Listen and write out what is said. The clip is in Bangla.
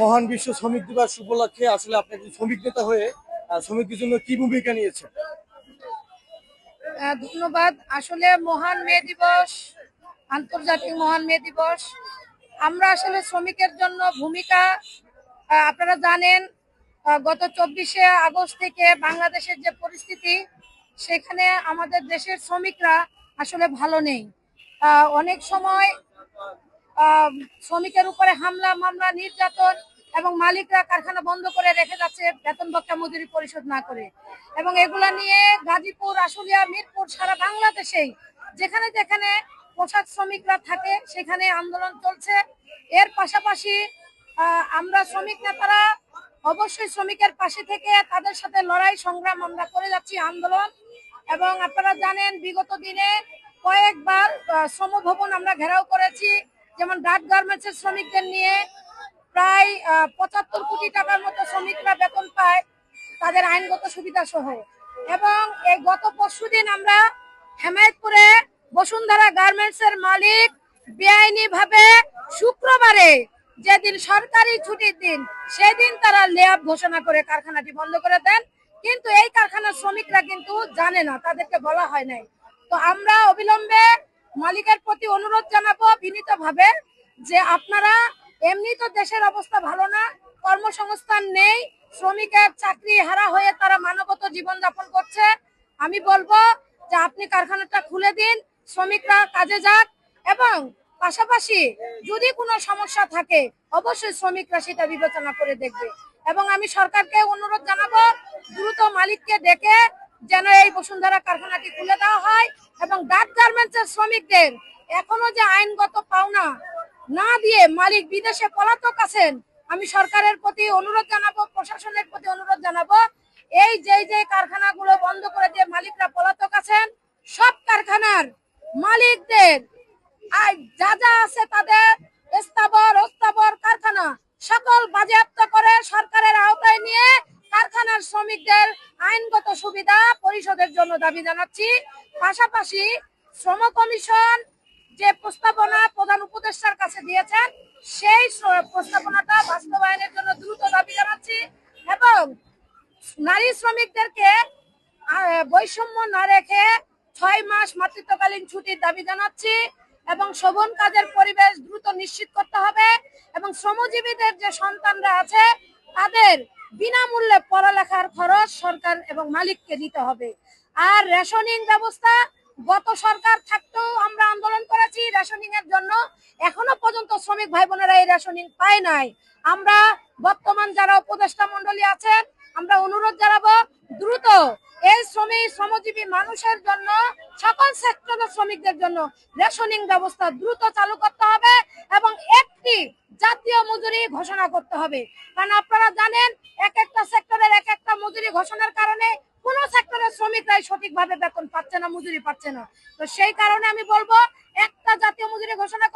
মহান বিশ্ব শ্রমিক দিবস উপলক্ষে আসলে আপনি একজন শ্রমিক নেতা হয়ে শ্রমিকদের জন্য কি ভূমিকা নিয়েছেন? ধন্যবাদ। আসলে মহান মে দিবস, আন্তর্জাতিক মহান মে দিবস। আমরা আসলে শ্রমিকের জন্য ভূমিকা আপনারা জানেন গত চব্বিশে আগস্ট থেকে বাংলাদেশের যে পরিস্থিতি, সেখানে আমাদের দেশের শ্রমিকরা আসলে ভালো নেই। অনেক সময় শ্রমিকের উপরে হামলা, মামলা, নির্যাতন এবং মালিকরা কারখানা বন্ধ করে রেখে যাচ্ছে বেতন বক্তা মজুরি পরিশোধ না করে। এবং এগুলা নিয়ে গাজীপুর, আশুলিয়া, মিরপুর সারা বাংলাদেশেই যেখানে যেখানে পোশাক শ্রমিকরা থাকে সেখানে আন্দোলন চলছে। এর পাশাপাশি আমরা শ্রমিক নেতারা অবশ্যই শ্রমিকের পাশে থেকে তাদের সাথে লড়াই, সংগ্রাম আমরা করে যাচ্ছি আন্দোলন। এবং আপনারা জানেন, বিগত দিনে কয়েকবার শ্রম ভবন আমরা ঘেরাও করেছি। যেমন ডাক গার্মেন্টসের শ্রমিকদের নিয়ে প্রায় পঁচাত্তর কোটি টাকার মতো শ্রমিকরা বেতন পায় তাদের আইনগত সুবিধা সহ এবং এই গত পরশুদিন আমরা হেমায়তপুরে বসুন্ধরা গার্মেন্টস এর মালিক বেআইনি ভাবে শুক্রবারে যেদিন সরকারি ছুটির দিন, সেদিন তারা লেয়াব ঘোষণা করে কারখানাটি বন্ধ করে দেন। কিন্তু এই কারখানার শ্রমিকরা কিন্তু জানে না, তাদেরকে বলা হয় নাই। তো আমরা অবিলম্বে মালিকের প্রতি অনুরোধ জানাব বিনীত ভাবে যে আপনারা, এমনি তো দেশের অবস্থা ভালো না, কর্মসংস্থান নেই, শ্রমিকের চাকরি হারা হয়ে তারা মানবত জীবন যাপন করছে। আমি বলব যে আপনি কারখানাটা খুলে দিন, শ্রমিকরা কাজে যাক এবং পাশাপাশি যদি কোনো সমস্যা থাকে, অবশ্যই শ্রমিকরা সেটা বিবেচনা করে দেখবে। এবং আমি সরকারকে অনুরোধ জানাব, দ্রুত মালিককে ডেকে যেন এই বসুন্ধরা কারখানাটি খুলে দেওয়া হয়। এবং ডাক গার্মেন্টসের শ্রমিকদের এখনও যে আইনগত পাওনা না দিয়ে মালিক বিদেশে পলাতক আছেন, আমি সরকারের প্রতি অনুরোধ জানাব, প্রশাসনের প্রতি অনুরোধ জানাব, এই যে যে কারখানাগুলো বন্ধ করে দিয়ে মালিকরা পলাতক আছেন, সব কারখানার মালিকদের, আর যা যা আছে তাদের স্থাবর, অস্থাবর কারখানা সকল বাজেয়াপ্ত করে সরকারের আওতায় নিয়ে কারখানার শ্রমিকদের আইনগত সুবিধা পরিষদের জন্য দাবি জানাচ্ছি। পাশাপাশি শ্রম কমিশন যে প্রস্তাবনা প্রধান উপদেষ্টার কাছে দিয়েছেন, সেই প্রস্তাবনাটা বাস্তবায়নের জন্য দ্রুত দাবি জানাচ্ছি এবং নারী শ্রমিকদেরকে বৈষম্য না রেখে ছয় মাস মাতৃত্বকালীন ছুটির দাবি জানাচ্ছি এবং শোভন কাজের পরিবেশ দ্রুত নিশ্চিত করতে হবে এবং শ্রমজীবীদের যে সন্তানরা আছে, তাদের বিনামূল্যে পড়ালেখার খরচ সরকার এবং মালিককে দিতে হবে। আর রেশনিং ব্যবস্থা, গত সরকার থাকতেও আমরা আন্দোলন করেছি রেশনিং এর জন্য। এখনও পর্যন্ত শ্রমিক ভাই বোনেরা এই রেশনিং পায় নাই। আমরা বর্তমান যারা উপদেষ্টা মন্ডলী আছেন, আমরা অনুরোধ জানাব দ্রুত এই শ্রমিক, শ্রমজীবী মানুষের জন্য, সকল সেক্টরের শ্রমিকদের জন্য রেশনিং ব্যবস্থা দ্রুত চালু করতে হবে এবং একটি জাতীয় মজুরি ঘোষণা করতে হবে। কারণ আপনারা জানেন এক একটা সেক্টরের এক একটা মজুরি ঘোষণার কারণে কোন সেক্টরের শ্রমিকরাই সঠিকভাবে বেতন পাচ্ছে না, মজুরি পাচ্ছে না। তো সেই কারণে আমি বলব, একটা জাতীয় মজুরি ঘোষণা